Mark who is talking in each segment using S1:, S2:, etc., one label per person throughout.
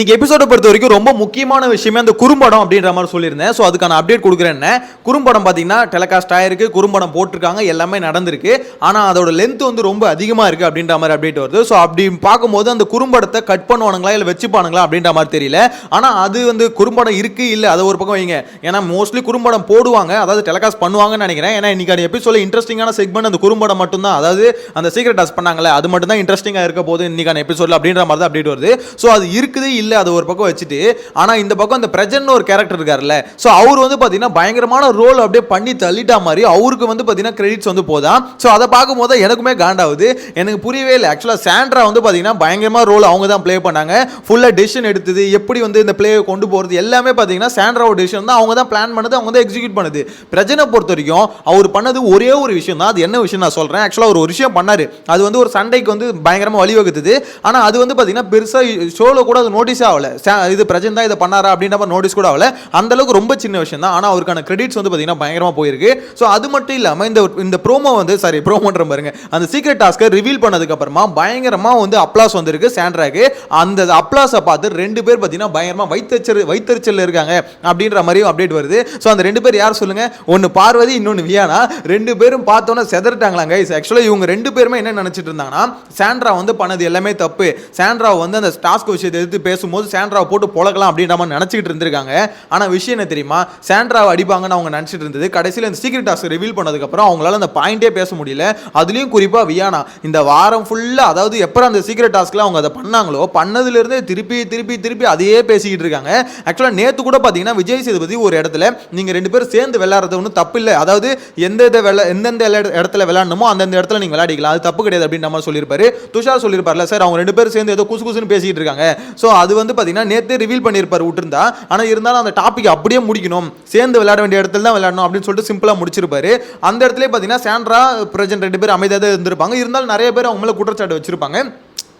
S1: இன்னைக்கு எபிசோட பொறுத்த வரைக்கும் ரொம்ப முக்கியமான விஷயமே அந்த குறும்படம் அப்படின்ற மாதிரி சொல்லியிருந்தேன். ஸோ அதுக்கான அப்டேட் கொடுக்குறேன்னு குறும்படம் பார்த்தீங்கன்னா டெலகாஸ்ட் ஆயிருக்கு குறும்படம் போட்டிருக்காங்க எல்லாமே நடந்திருக்கு. ஆனால் அதோட லென்த் வந்து ரொம்ப அதிகமாக இருக்குது அப்படின்ற மாதிரி அப்டேட் வருது. ஸோ அப்படி பார்க்கும்போது அந்த குறும்படத்தை கட் பண்ணுவானுங்களா இல்லை வச்சுப்பானுங்களா அப்படின்ற மாதிரி தெரியல. ஆனால் அது வந்து குறும்படம் இருக்கு இல்லை அதை ஒரு பக்கம் வைங்க. ஏன்னா மோஸ்ட்லி குறும்படம் போடுவாங்க அதாவது டெலகாஸ்ட் பண்ணுவாங்கன்னு நினைக்கிறேன். ஏன்னா இன்னைக்கான எபிசோட இன்ட்ரெஸ்டிங்கான செக்மெண்ட் அந்த குறும்படம் மட்டும்தான். அதாவது அந்த சீக்ரெட் டாஸ் பண்ணாங்களே அது மட்டும் தான் இன்ட்ரெஸ்டிங்காக இருக்க போது இன்னைக்கான எபிசோட்ல அப்படின்ற மாதிரி தான் அப்டேட் வருது. ஸோ அது இருக்குது இல்லை அது ஒரு பக்கம் வச்சுட்டு ஆனால் இந்த பக்கம் அந்த பிரஜன் ஒரு கேரக்டர் இருக்கார்ல ஸோ அவர் வந்து பார்த்தீங்கன்னா பயங்கரமான ரோல் அப்படியே பண்ணி தள்ளிட்டா மாதிரி அவருக்கு வந்து பார்த்தீங்கன்னா கிரெடிட்ஸ் வந்து போதான் ஸோ அதை பார்க்கும்போது எனக்குமே காண்டாகுது. எனக்கு புரியவே இல்லை. ஆக்சுவலாக சாண்ட்ரா வந்து பார்த்தீங்கன்னா பயங்கரமாக ரோல் அவங்க தான் ப்ளே பண்ணாங்க. ஃபுல்லாக டெசிஷன் எடுத்தது எப்படி வந்து இந்த பிளேயை கொண்டு போகிறது எல்லாமே பார்த்தீங்கன்னா சாண்ட்ராவோட டெசிஷன் தான் அவங்க தான் பிளான் பண்ணது அவங்க தான் எக்ஸிக்யூட் பண்ணுது. பிரஜனை பொறுத்த வரைக்கும் அவர் பண்ணது ஒரே ஒரு விஷயம் தான். அது என்ன விஷயம் நான் சொல்கிறேன் ஆக்சுவலாக ஒரு விஷயம் பண்ணார். அது வந்து ஒரு சண்டைக்கு வந்து பயங்கரமாக வழிவகுத்துது. ஆனால் அது வந்து பார்த்தீங்கன்னா பெருசாக ஷோவில் கூட அது நோட்டீஸ் ஆகல. இது பிரஜன் தான் இதை பண்ணாரா அப்படின்ற மாதிரி நோட்டீஸ் கூட ஆகல. அந்த அளவுக்கு ரொம்ப சின்ன விஷயம் தான். ஆனால் அவருக்கான கிரெடிட்ஸ் வந்து பார்த்தீங்கன்னா பயங்கரமாக போயிருக்கு. ஸோ அது மட்டும் இல்லாமல் இந்த இந்த ப்ரோமோ வந்து சாரி ப்ரோமோன்ற பாருங்க. அந்த சீக்ரெட் டாஸ்க்கை ரிவீல் பண்ணதுக்கு அப்புறமா பயங்கரமாக வந்து அப்ளாஸ் வந்திருக்கு சாண்ட்ராக்கு அந்த அப்ளாஸை பார்த்து ரெண்டு பேர் பார்த்தீங்கன்னா பயங்கரமாக வைத்தறிச்சல் வைத்தறிச்சல் இருக்காங்க அப்படின்ற மாதிரியும் அப்டேட் வருது. ஸோ அந்த ரெண்டு பேர் யார் சொல்லுங்க? ஒன்று பார்வதி இன்னொன்று வியானா. ரெண்டு பேரும் பார்த்தோன்னே செதறிட்டாங்களாங்க ஆக்சுவலாக இவங்க ரெண்டு பேருமே என்ன நினச்சிட்டு இருந்தாங்கன்னா சாண்ட்ரா வந்து பண்ணது எல்லாமே தப்பு. சாண்ட்ரா வந்து அந்த டாஸ்க் விஷயத்தை எடுத்து பேசும்போது சாண்ட்ராவை போட்டு பொழக்கலாம் அப்படின்ற மாதிரி நினச்சிக்கிட்டு இருந்திருக்காங்க. ஆனால் விஷயம் என்ன தெரியுமா? சாண்ட்ராவை அடிப்பாங்கன்னு அவங்க நினச்சிட்டு இருந்தது. கடைசியில் இந்த சீக்ரெட் டாஸ்க் ரிவீல் பண்ணதுக்கப்புறம் அவங்களால அந்த பாயிண்டே பேச முடியல. அதுலேயும் குறிப்பாக வியானா இந்த வாரம் ஃபுல்லாக அதாவது எப்போ அந்த சீக்ரெட் டாஸ்க்கில் அவங்க அதை பண்ணாங்களோ பண்ணதுலேருந்தே திருப்பி திருப்பி திருப்பி அதையே பேசிக்கிட்டு இருக்காங்க. ஆக்சுவலாக நேற்று கூட பார்த்தீங்கன்னா விஜய் சேதுபதி ஒரு இடத்துல நீங்கள் ரெண்டு பேரும் சேர்ந்து விளையாடுறது ஒன்றும் தப்பு இல்லை. அதாவது எந்த இதை வெள எந்தெந்த இடத்துல விளையாடணுமோ அந்தந்த இடத்துல நீங்கள் விளையாடிக்கலாம். அது தப்பு கிடையாது அப்படின்னு நம்ம சொல்லியிருப்பாரு. துஷார் சொல்லியிருப்பார்ல சார் அவங்க ரெண்டு பேரும் சேர்ந்து ஏதோ குசு குசுன்னு பேசிக்கிட்டு இருக்காங்க. ஸோ அது அது வந்து பார்த்தீங்கன்னா நேற்றே ரிவீல் பண்ணியிருப்பார் விட்டுருந்தா. ஆனால் இருந்தாலும் அந்த டாபிக் அப்படியே முடிக்கணும். சேர்ந்து விளையாட வேண்டிய இடத்துல தான் விளையாடணும் அப்படின்னு சொல்லிட்டு சிம்பிளாக முடிச்சிருப்பாரு. அந்த இடத்துல பார்த்தீங்கன்னா சாண்ட்ரா பிரஜன் ரெண்டு பேரும் அமைதியாக தான் இருந்திருப்பாங்க. இருந்தாலும் நிறைய பேர் அவங்க மேலே குற்றச்சாட்டு வச்சிருப்பாங்க.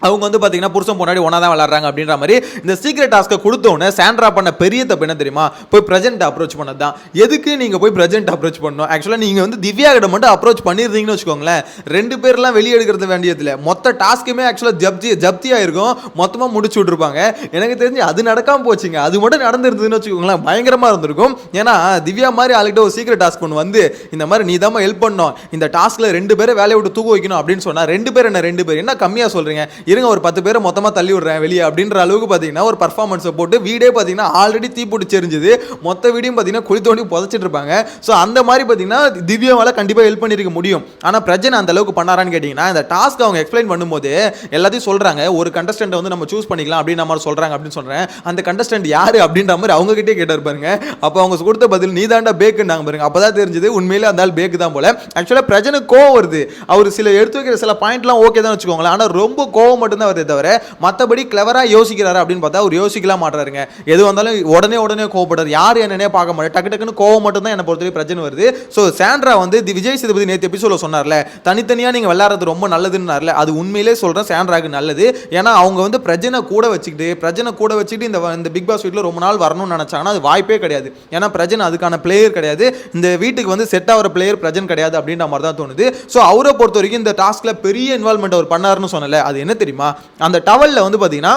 S1: அவங்க வந்து பார்த்தீங்கன்னா புருஷன் பொன்னாடி ஒன்றா தான் விளாட்றாங்க அப்படின்ற மாதிரி இந்த சீக்ரெட் டாஸ்க்கை கொடுத்தோன்னே சாண்ட்ரா பண்ண பெரிய தப்பு என்ன தெரியுமா? போய் ப்ரெசென்ட் அப்ரோச் பண்ணது தான் எதுக்கு நீங்கள் போய் ப்ரெசென்ட் அப்ரோச் பண்ணணும்? ஆக்சுவலாக நீங்கள் வந்து திவ்யா கிட்ட மட்டும் அப்ரோச் பண்ணியிருந்தீங்கன்னு வச்சுக்கோங்களேன். ரெண்டு பேர்லாம் வெளியே எடுக்கிறது வேண்டியதில்லை. மொத்த டாஸ்க்குமே ஆக்சுவலாக ஜப்தி ஜப்தியாக இருக்கும். மொத்தமாக முடிச்சு விட்ருப்பாங்க எனக்கு தெரிஞ்சு அது நடக்காமல் போச்சுங்க. அது மட்டும் நடந்துருந்ததுன்னு வச்சுக்கோங்களேன். பயங்கரமாக இருந்திருக்கும். ஏன்னா திவ்யா மாதிரி ஆளுகிட்ட ஒரு சீக்ரெட் டாஸ்க் ஒன்று வந்து இந்த மாதிரி நீ தான் ஹெல்ப் பண்ணோம் இந்த டாஸ்க்கில் ரெண்டு பேரை வேலையை விட்டு தூக்க வைக்கணும் அப்படின்னு சொன்னால் ரெண்டு பேர் என்ன ரெண்டு பேர்? என்ன கம்மியாக சொல்கிறீங்க இருங்க ஒரு பத்து பேரை மொத்தமாக தள்ளி விடுறேன் வெளியே அப்படின்ற அளவுக்கு பார்த்தீங்கன்னா ஒரு பர்ஃபார்மன்ஸை போட்டு வீடே பார்த்தீங்கன்னா ஆல்ரெடி தீ போட்டு செரிஞ்சுது மொத்த வீடியும் பார்த்தீங்கன்னா குழி தோண்டி புதைச்சிட்டு இருப்பாங்க. ஸோ அந்த மாதிரி பார்த்தீங்கன்னா திவ்யாவால் கண்டிப்பாக ஹெல்ப் பண்ணியிருக்க முடியும். ஆனால் பிரஜன் அந்த அளவுக்கு பண்ணாரான்னு கேட்டிங்கன்னா இந்த டாஸ்க் அவங்க எக்ஸ்பிளைன் பண்ணும்போது எல்லாத்தையும் சொல்கிறாங்க ஒரு கண்டஸ்டண்ட்டை வந்து நம்ம சூஸ் பண்ணிக்கலாம் அப்படின்னு மாதிரி சொல்கிறாங்க அப்படின்னு சொல்கிறேன் அந்த கண்டஸ்டன்ட் யார் அப்படின்ற மாதிரி அவங்க கிட்டே கேட்டார் பாருங்க. அப்போ அவங்க கொடுத்த பதில் நீ தாண்டா பேக்குன்னாங்க பாருங்க. அப்போ தான் தெரிஞ்சது உண்மையிலே அந்த ஆள் பேக்கு தான் போல. ஆக்சுவலாக பிரஜனுக்கு கோவம் வருது. அவர் சில எடுத்து வைக்கிற சில பாயிண்ட்லாம் ஓகே தான் வச்சுக்கோங்களேன். ஆனால் ரொம்ப கோவம் மட்டும்தான் வருதே தவிர மற்றபடி கிளவராக யோசிக்கிறாரு அப்படின்னு பார்த்தா அவர் யோசிக்கலாம் மாட்டாருங்க. எது வந்தாலும் உடனே உடனே கோவப்படுறாரு. யார் என்னன்னே பார்க்க மாட்டார். டக்கு டக்குன்னு கோவம் மட்டும் தான் என்னை பொறுத்தவரை பிரச்சனை வருது. ஸோ சாண்ட்ரா வந்து தி விஜய் சேதுபதி நேற்று எபிசோட சொன்னார்ல தனித்தனியாக நீங்கள் விளையாடுறது ரொம்ப நல்லதுன்னார்ல அது உண்மையிலே சொல்கிறேன் சாண்ட்ராக்கு நல்லது. ஏன்னா அவங்க வந்து பிரஜனை கூட வச்சுக்கிட்டு பிரஜனை கூட வச்சுக்கிட்டு இந்த இந்த பிக் பாஸ் வீட்டில் ரொம்ப நாள் வரணும்னு நினச்சாங்கன்னா அது வாய்ப்பே கிடையாது. ஏன்னா பிரஜன் அதுக்கான பிளேயர் கிடையாது. இந்த வீட்டுக்கு வந்து செட் ஆகிற பிளேயர் பிரஜன் கிடையாது அப்படின்ற மாதிரி தான் தோணுது. ஸோ அவரை பொறுத்த வரைக்கும் இந்த டாஸ்கில் பெரிய இன்வால்மெண்ட் அவர் பண்ணாருன்னு சொன்னல அது என்ன தெரியும்? அந்த டவலில் வந்து பார்த்தீங்கன்னா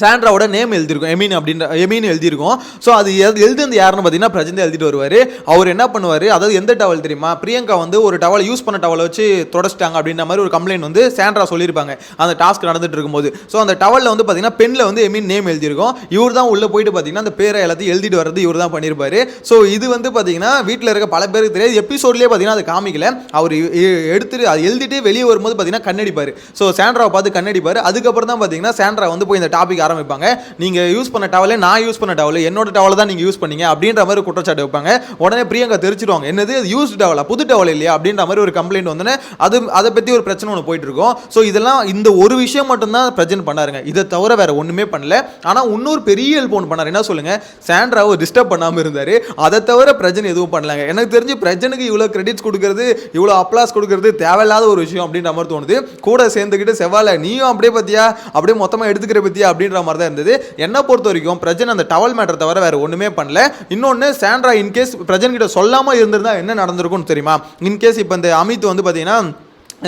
S1: சாண்ட்ராவோட நேம் எழுதியிருக்கும். எமீன் அப்படின்ற எமீன் எழுதியிருக்கும். ஸோ அது எழுது யாருன்னு பார்த்தீங்கன்னா பிரஜந்த் எழுதிட்டு வருவார். அவர் என்ன பண்ணுவார்? அதாவது எந்த டவல் தெரியுமா? பிரியங்கா வந்து ஒரு டவலை யூஸ் பண்ண டவலை வச்சு தொடச்சிட்டாங்க அப்படின்ற மாதிரி ஒரு கம்ப்ளைண்ட் வந்து சாண்ட்ரா சொல்லியிருப்பாங்க. அந்த டாஸ்க் நடந்துட்டு இருக்கும்போது. ஸோ அந்த டவலில் வந்து பார்த்தீங்கன்னா பெண்ணில் வந்து எமீன் நேம் எழுதியிருக்கும். இவர் தான் உள்ளே போயிட்டு பார்த்தீங்கன்னா அந்த பேரை எல்லாத்தையும் எழுதிட்டு வர்றது இவர் தான் பண்ணியிருப்பாரு. ஸோ இது வந்து பார்த்தீங்கன்னா வீட்டில் இருக்க பல பேருக்கு தெரியாது. எபிசோட்லேயே பார்த்தீங்கன்னா அது காமிக்கல. அவர் எடுத்துட்டு அது எழுதிட்டு வெளியே வரும்போது பார்த்தீங்கன்னா கண்ணடிப்பார். ஸோ சாண்ட்ராவை பார்த்து கண்ணடிப்பார். அதுக்கப்புறம் தான் பார்த்தீங்கன்னா சாண்ட்ரா வந்து போய் இந்த டாபிக் ஆரம்பிப்பாங்க. நீங்கள் யூஸ் பண்ண டவலே நான் யூஸ் பண்ண டவல் என்னோட டவலை தான் நீங்கள் யூஸ் பண்ணீங்க அப்படின்ற மாதிரி குற்றச்சாட்டு வைப்பாங்க. உடனே பிரியங்கா தெரிச்சிடுவாங்க என்னது யூஸ் டவலா புது டவல் இல்லையா? அப்படின்ற மாதிரி ஒரு கம்ப்ளைண்ட் வந்தோன்னே அது அதை பற்றி ஒரு பிரச்சனை ஒன்று போயிட்டு இருக்கும். ஸோ இதெல்லாம் இந்த ஒரு விஷயம் மட்டும்தான் பிரச்சனை பண்ணாருங்க. இதை தவிர வேற ஒன்றுமே பண்ணல. ஆனால் இன்னொரு பெரிய ஹெல்ப் ஒன்று பண்ணார். என்ன சொல்லுங்க? சாண்ட்ராவை டிஸ்டர்ப் பண்ணாமல் இருந்தார். அதை தவிர பிரஜன் எதுவும் பண்ணலாங்க. எனக்கு தெரிஞ்சு பிரஜனுக்கு இவ்வளோ கிரெடிட்ஸ் கொடுக்கறது இவ்வளோ அப்ளாஸ் கொடுக்கறது தேவையில்லாத ஒரு விஷயம் அப்படின்ற மாதிரி தோணுது. கூட சேர்ந்துக்கிட்டு செவ்வாயில் நீயும் அப்படியே பத்தியா அப்படியே மொத்தமாக எடுத்துக்கிற பத்தியா அப்படின்ற மாதிரி தான் இருந்தது. என்ன பொறுத்த வரைக்கும் பிரஜன் அந்த டவல் மேட்டர் தவிர வேற ஒன்றுமே பண்ணல. இன்னொன்று சாண்ட்ரா இன்கேஸ் பிரஜன் கிட்ட சொல்லாமல் இருந்திருந்தா என்ன நடந்திருக்கும்னு தெரியுமா? இன்கேஸ் இப்போ இந்த அமித் வந்து பார்த்தீங்கன்னா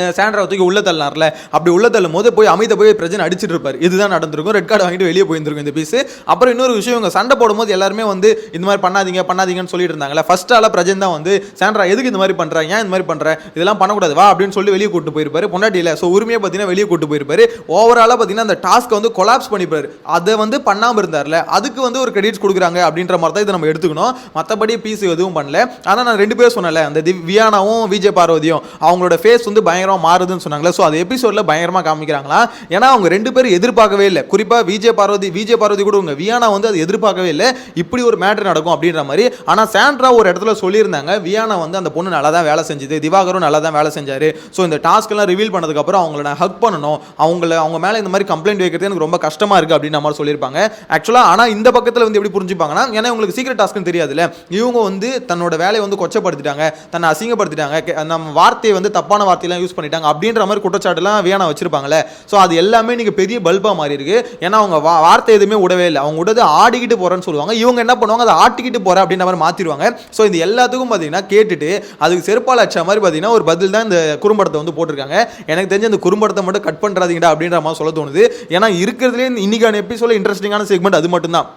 S1: அஹ் தூக்கி உள்ள தள்ளார்ல. அப்படி உள்ள தள்ளும் போது போய் அமித போய் பிரஜன் அடிச்சிட்டு இருப்பார் இதுதான் நடந்திருக்கும். ரெட் கார்டு வாங்கிட்டு வெளியே போயிருந்திருக்கும் இந்த பீஸ் அப்புறம் இன்னொரு விஷயம் இவங்க சண்டை போடும்போது எல்லாருமே வந்து இந்த மாதிரி பண்ணாதீங்க பண்ணாதீங்கன்னு சொல்லிட்டு இருந்தாங்கல்ல. ஃபர்ஸ்ட் ஆள பிரஜன் தான் வந்து சாண்ட்ரா எதுக்கு இந்த மாதிரி பண்றாங்க ஏன் இந்த மாதிரி பண்ற? இதெல்லாம் பண்ணக்கூடாது. வா அப்படின்னு சொல்லி வெளியே கூட்டு போயிருப்பாரு. பொண்டாட்டியில ஸோ உரிமையை பார்த்தீங்கன்னா வெளியே கூட்டு போயிருப்பாரு. ஓவராலாக பார்த்தீங்கன்னா அந்த டாஸ்க்கை வந்து கொலாப்ஸ் பண்ணிப்பாரு. அதை வந்து பண்ணாமல் இருந்தார்ல அதுக்கு வந்து ஒரு கிரெடிட்ஸ் கொடுக்குறாங்க அப்படின்ற மாதிரி தான் இதை நம்ம எடுத்துக்கணும். மற்றபடி பீஸ் எதுவும் பண்ணல. ஆனால் நான் ரெண்டு பேரும் சொன்னல அந்த திவ்யானாவும் விஜய் பார்வதியும் அவங்களோட ஃபேஸ் வந்து பயங்கர பயங்கரமாக மாறுதுன்னு சொன்னாங்களே ஸோ அது எபிசோடில் பயங்கரமாக காமிக்கிறாங்களா? ஏன்னா அவங்க ரெண்டு பேரும் எதிர்பார்க்கவே இல்லை. குறிப்பாக விஜய் பார்வதி விஜய் பார்வதி கூட உங்கள் வியானா வந்து அது எதிர்பார்க்கவே இல்லை. இப்படி ஒரு மேட்ரு நடக்கும் அப்படின்ற மாதிரி. ஆனால் சாண்ட்ரா ஒரு இடத்துல சொல்லியிருந்தாங்க வியானா வந்து அந்த பொண்ணு நல்லா தான் வேலை செஞ்சுது திவாகரும் நல்லா தான் வேலை செஞ்சார். ஸோ இந்த டாஸ்க் எல்லாம் ரிவீல் பண்ணதுக்கப்புறம் அவங்கள நான் ஹக் பண்ணணும். அவங்கள அவங்க மேலே இந்த மாதிரி கம்ப்ளைண்ட் வைக்கிறது எனக்கு ரொம்ப கஷ்டமாக இருக்குது அப்படின்னு மாதிரி சொல்லியிருப்பாங்க. ஆக்சுவலாக ஆனால் இந்த பக்கத்தில் வந்து எப்படி புரிஞ்சுப்பாங்கன்னா ஏன்னா உங்களுக்கு சீக்கிரம் டாஸ்க்குன்னு தெரியாதுல்ல. இவங்க வந்து தன்னோட வேலையை வந்து கொச்சப்படுத்திட்டாங்க. தன்னை அசிங்கப்படுத்திட்டாங்க. நம்ம வார்த்தையை வந்து தப்பான வார்த்தையெல்லாம் யூஸ் பண்ணிட்டாங்க. அப்படின்ற மாதிரி குற்றச்சாட்டுலாம் வியானா வச்சிருப்பாங்களே ஸோ அது எல்லாமே நீங்கள் பெரிய பல்பாக மாறி இருக்கு ஏன்னா அவங்க வா- வார்த்தை எதுவுமே விடவே இல்லை. அவங்க விடது ஆடிக்கிட்டு போகிறேன்னு சொல்லுவாங்க. இவங்க என்ன பண்ணுவாங்க? அதை ஆட்டிக்கிட்டு போகிறேன் அப்படின்ற மாதிரி மாற்றிடுவாங்க ஸோ இது எல்லாத்துக்கும் பார்த்தீங்கன்னா கேட்டுட்டு அதுக்கு செருப்பால் அடிச்ச மாதிரி பார்த்தீங்கன்னா ஒரு பதில் தான் இந்த குறும்படத்தை வந்து போட்டிருக்காங்க. எனக்கு தெரிஞ்ச இந்த குறும்படத்தை மட்டும் கட் பண்ணுறாதீங்கடா அப்படின்ற மாதிரி சொல்ல தோணுது. ஏன்னா இருக்கிறதுலே இன்னைக்கான எபிசோட இன்ட்ரெஸ்டிங்கான செக்மெண்ட் அது மட்டும்தான்.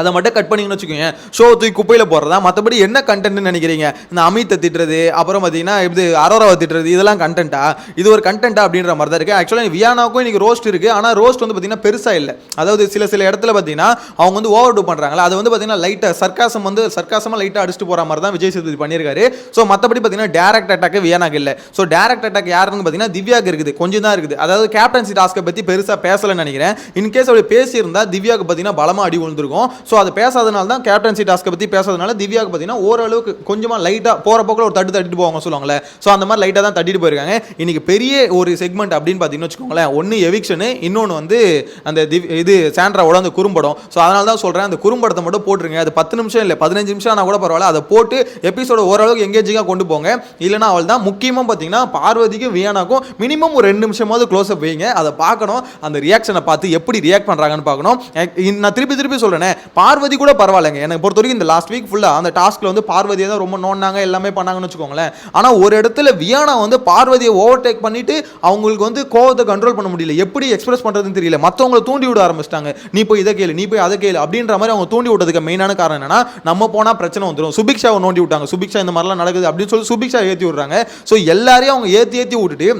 S1: அதை மட்டும் கட் பண்ணிங்கன்னு வச்சுக்கோங்க. ஷோ தூக்கி குப்பையில் போடுறதா? மற்றபடி என்ன கண்டென்ட்னு நினைக்கிறீங்க? இந்த அமித்தை திட்டுறது அப்புறம் பார்த்தீங்கன்னா இது அரோராவை திட்டுறது இதெல்லாம் கண்டென்ட்டா இது ஒரு கண்டென்ட்டா அப்படின்ற மாதிரி தான் இருக்குது ஆக்சுவலாக வியானாவுக்கும் இன்றைக்கி ரோஸ்ட் இருக்குது ஆனால் ரோஸ்ட் வந்து பார்த்தீங்கன்னா பெருசாக இல்லை. அதாவது சில சில இடத்துல பார்த்தீங்கன்னா அவங்க வந்து ஓவர் டூ பண்ணுறாங்களா அது வந்து பார்த்தீங்கன்னா லைட்டாக சர்க்காசம் வந்து சர்க்காசமாக லைட்டாக அடிச்சுட்டு போகிற மாதிரி தான் விஜய் சேதுபதி பண்ணியிருக்காரு. ஸோ மற்றபடி பார்த்தீங்கன்னா டேரக்ட் அட்டாக்கு வியானாக்கு இல்லை. ஸோ டேரக்ட் அட்டாக் யாருன்னு பார்த்தீங்கன்னா திவ்யாக்கு இருக்குது. கொஞ்சம் தான் இருக்குது. அதாவது கேப்டன்சி டாஸ்க்கை பற்றி பெருசாக பேசலைன்னு நினைக்கிறேன். இன்கேஸ் அப்படி பேசியிருந்தால் திவ்யாவுக்கு பார்த்தீங்கன்னா பலமாக அடி விழுந்திருக்கும். ஸோ அது பேசாதனால தான் கேப்டன்சி டாஸ்க்கை பற்றி பேசாதனால திவ்யாவுக்கு பார்த்தீங்கன்னா ஓரளவுக்கு கொஞ்சமாக லைட்டாக போகிற போக்கில் ஒரு தட்டு தட்டிட்டு போவாங்க சொல்லுவாங்களே ஸோ அந்த மாதிரி லைட்டாக தான் தட்டிட்டு போயிருக்காங்க. இன்றைக்கி பெரிய ஒரு செக்மெண்ட் அப்படின்னு பார்த்தீங்கன்னு வச்சுக்கோங்களேன். ஒன்று எவிக்ஷனு இன்னொன்று வந்து அந்த திவ் இது சாண்ட்ராவோட அந்த குறும்படம். ஸோ அதனால தான் சொல்கிறேன் அந்த குறும்படத்தை மட்டும் போட்டுருங்க. அது பத்து நிமிஷம் இல்லை பதினஞ்சு நிமிஷம் ஆனால் கூட பரவாயில்ல. அதை போட்டு எபிசோட ஓரளவுக்கு எங்கேஜிங்காக கொண்டு போங்க. இல்லைனா அவள் தான் முக்கியமாக பார்த்தீங்கன்னா பார்வதிக்கும் வியானாக்கும் மினிமம் ஒரு ரெண்டு நிமிஷமாவது க்ளோஸ் அப் வைங்க. அதை பார்க்கணும். அந்த ரியாக்ஷனை பார்த்து எப்படி ரியாக்ட் பண்ணுறாங்கன்னு பார்க்கணும். நான் திருப்பி திருப்பி சொல்கிறேன் பார்வதி கூட பரவாயில்லைங்க. எனக்கு பொறுத்த வரைக்கும் இந்த லாஸ்ட் வீக் ஃபுல்லாக அந்த டாஸ்க்கில் வந்து பார்வதியை தான் ரொம்ப நோண்டாங்க எல்லாமே பண்ணாங்கன்னு வச்சுக்கோங்களேன். ஆனால் ஒரு இடத்துல வியானா வந்து பார்வதியை ஓவர்டேக் பண்ணிட்டு அவங்களுக்கு வந்து கோவத்தை கண்ட்ரோல் பண்ண முடியல. எப்படி எக்ஸ்பிரஸ் பண்ணுறதுன்னு தெரியல. மற்றவங்களை தூண்டி விட ஆரம்பிச்சிட்டாங்க. நீ போய் இதை கேளு நீ போய் அதை கேளு அப்படின்ற மாதிரி அவங்க தூண்டி விட்டதுக்கு மெயினான காரணம் என்னன்னா நம்ம போனால் பிரச்சனை வந்துடும் சுபிக்ஷாவை நோண்டி விட்டாங்க. சுபிக்ஷா இந்த மாதிரிலாம் நடக்குது அப்படின்னு சொல்லி சுபிக்ஷா ஏற்றி விடுறாங்க. ஸோ எல்லாரையும் அவங்க ஏற்றி ஏற்றி விட்டுட்டு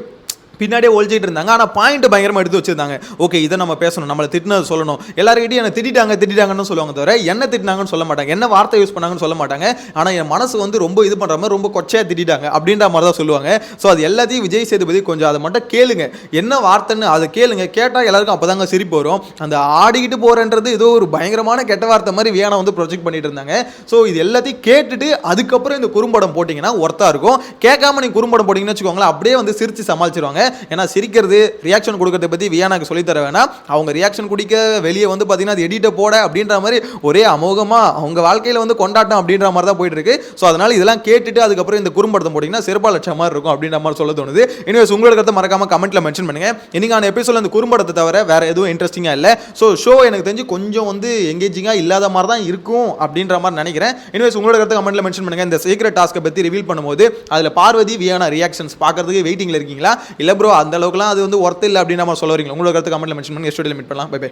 S1: பின்னாடியே ஒழிச்சிட்டு இருந்தாங்க. ஆனால் பாயிண்ட் பயங்கரமாக எடுத்து வச்சிருந்தாங்க. ஓகே இதை நம்ம பேசணும் நம்மளை திட்டினது சொல்லணும். எல்லாருக்கிட்டையும் என்னை திட்டிட்டாங்க திட்டாங்கன்னு சொல்லுவாங்க தவிர என்ன திட்டினாங்கன்னு சொல்ல மாட்டாங்க. என்ன வார்த்தை யூஸ் பண்ணாங்கன்னு சொல்ல மாட்டாங்க. ஆனால் என் மனசு வந்து ரொம்ப இது பண்ணுற மாதிரி ரொம்ப கொச்சையாக திட்டாங்க அப்படின்ற மாதிரி தான் சொல்லுவாங்க. ஸோ அது எல்லாத்தையும் விஜய் சேதுபதி கொஞ்சம் அதை மட்டும் கேளுங்க. என்ன வார்த்தைன்னு அதை கேளுங்க. கேட்டால் எல்லாருக்கும் அப்போதாங்க சிரிப்பு வரும். அந்த ஆடிக்கிட்டு போகிறன்றது ஏதோ ஒரு பயங்கரமான கெட்ட வார்த்தை மாதிரி வேணா வந்து ப்ரொஜெக்ட் பண்ணிட்டு இருந்தாங்க. ஸோ இது எல்லாத்தையும் கேட்டுட்டு அதுக்கப்புறம் இந்த குறும்படம் போட்டிங்கன்னா ஒர்த்தாக இருக்கும். கேட்காம நீங்கள் குறும்படம் போட்டிங்கன்னு வச்சுக்கோங்களேன் அப்படியே வந்து சிரித்து சமாளிச்சிருவாங்க. ஏன்னா சிரிக்கிறது ரியாக்ஷன் கொடுக்கறத பற்றி வியானாக்கு சொல்லித் தர வேணாம். அவங்க ரியாக்ஷன் குடிக்க வெளியே வந்து பார்த்தீங்கன்னா அது எடிட்டை போட அப்படின்ற மாதிரி ஒரே அமோகமாக அவங்க வாழ்க்கையில் வந்து கொண்டாட்டம் அப்படின்ற மாதிரி தான் போயிட்டு இருக்கு ஸோ அதனால் இதெல்லாம் கேட்டுட்டு அதுக்கப்புறம் இந்த குறும்படத்தை போட்டிங்கன்னா சிறப்பா லட்சம் மாதிரி இருக்கும் அப்படின்ற மாதிரி சொல்ல தோணுது. இனிவேஸ் உங்களுக்கு கருத்தை மறக்காம கமெண்ட்டில் மென்ஷன் பண்ணுங்க. இன்னைக்கான எபிசோட இந்த குறும்படத்தை தவிர வேற எதுவும் இன்ட்ரெஸ்டிங்காக இல்லை. ஸோ ஷோ எனக்கு தெரிஞ்சு கொஞ்சம் வந்து எங்கேஜிங்காக இல்லாத மாதிரி தான் இருக்கும் அப்படின்ற மாதிரி நினைக்கிறேன். இனிவேஸ் உங்களோட கருத்து கமெண்ட்டில் மென்ஷன் பண்ணுங்க. இந்த சீக்கிரட் டாஸ்க்கை பற்றி ரிவீல் பண்ணும்போது அதில் பார்வதி வியானா ரியாக்ஷன்ஸ் பார்க்கறதுக்கு வெயிட்டிங்கில் இருக்கீங்களா? இல்லை ப்ரோ அந்த அளவுக்குலாம் அது வந்து ஒர்த்து இல்லை அப்படின்னு நம்ம சொல்ல வரீங்களா? உங்களோட கருத்து கமெண்ட்ல மென்ஷன் பண்ணி எஸ்டோடியில் மீட் பண்ணலாம். Bye bye